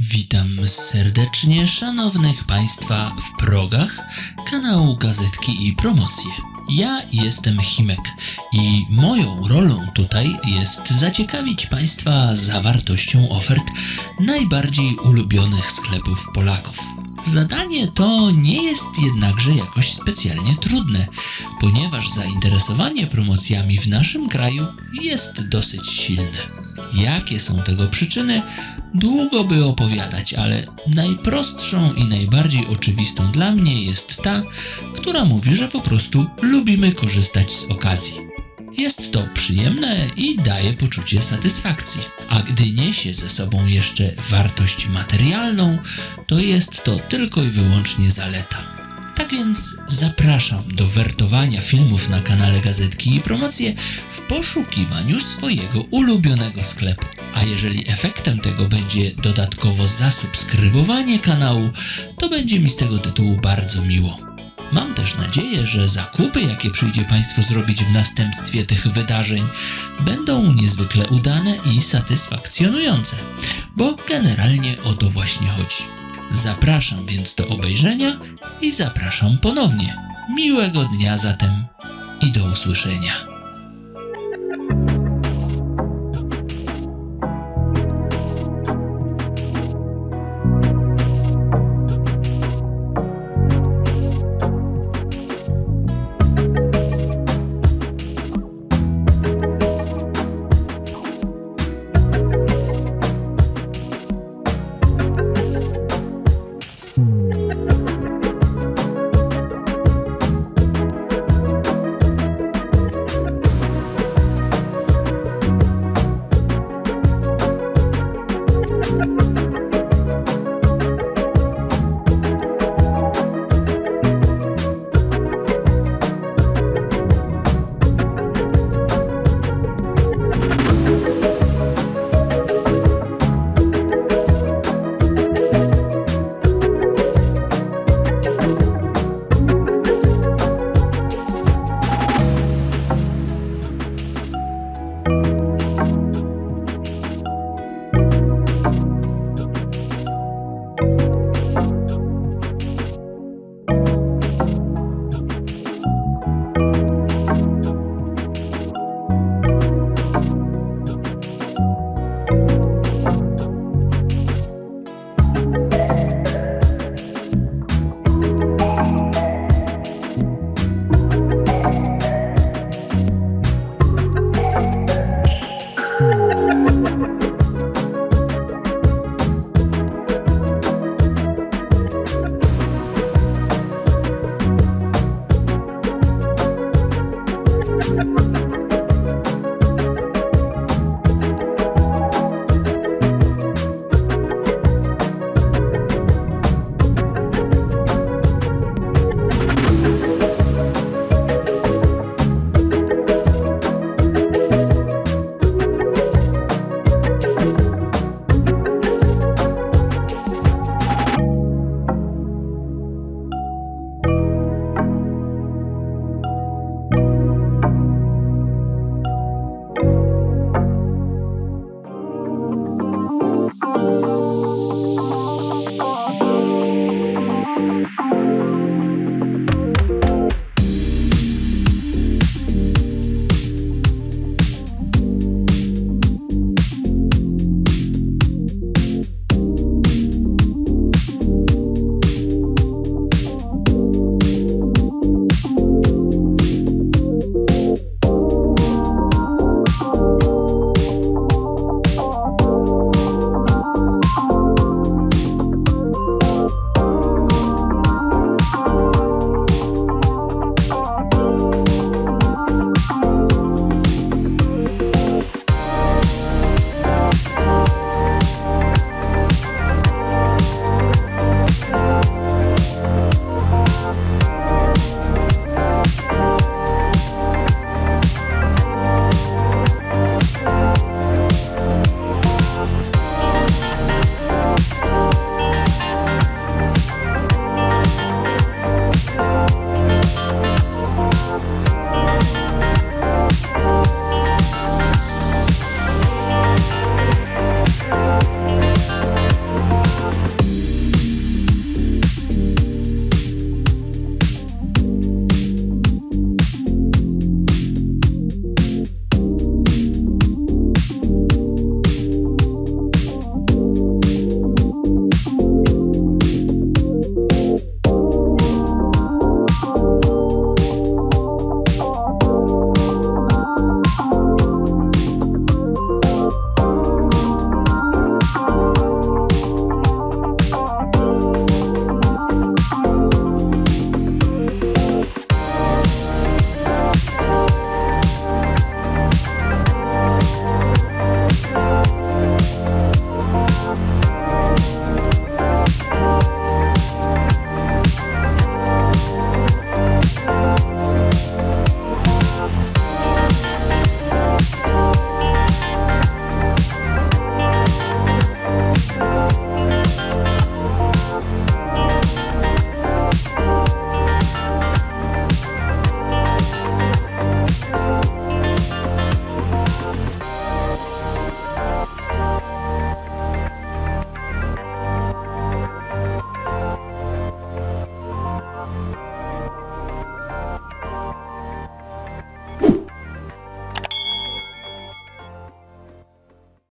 Witam serdecznie szanownych Państwa w progach kanału Gazetki i Promocje. Ja jestem Himek i moją rolą tutaj jest zaciekawić Państwa zawartością ofert najbardziej ulubionych sklepów Polaków. Zadanie to nie jest jednakże jakoś specjalnie trudne, ponieważ zainteresowanie promocjami w naszym kraju jest dosyć silne. Jakie są tego przyczyny? Długo by opowiadać, ale najprostszą i najbardziej oczywistą dla mnie jest ta, która mówi, że po prostu lubimy korzystać z okazji. Jest to przyjemne i daje poczucie satysfakcji, a gdy niesie ze sobą jeszcze wartość materialną, to jest to tylko i wyłącznie zaleta. Tak więc zapraszam do wertowania filmów na kanale Gazetki i Promocje w poszukiwaniu swojego ulubionego sklepu. A jeżeli efektem tego będzie dodatkowo zasubskrybowanie kanału, to będzie mi z tego tytułu bardzo miło. Mam też nadzieję, że zakupy, jakie przyjdzie Państwu zrobić w następstwie tych wydarzeń, będą niezwykle udane i satysfakcjonujące, bo generalnie o to właśnie chodzi. Zapraszam więc do obejrzenia i zapraszam ponownie. Miłego dnia zatem i do usłyszenia.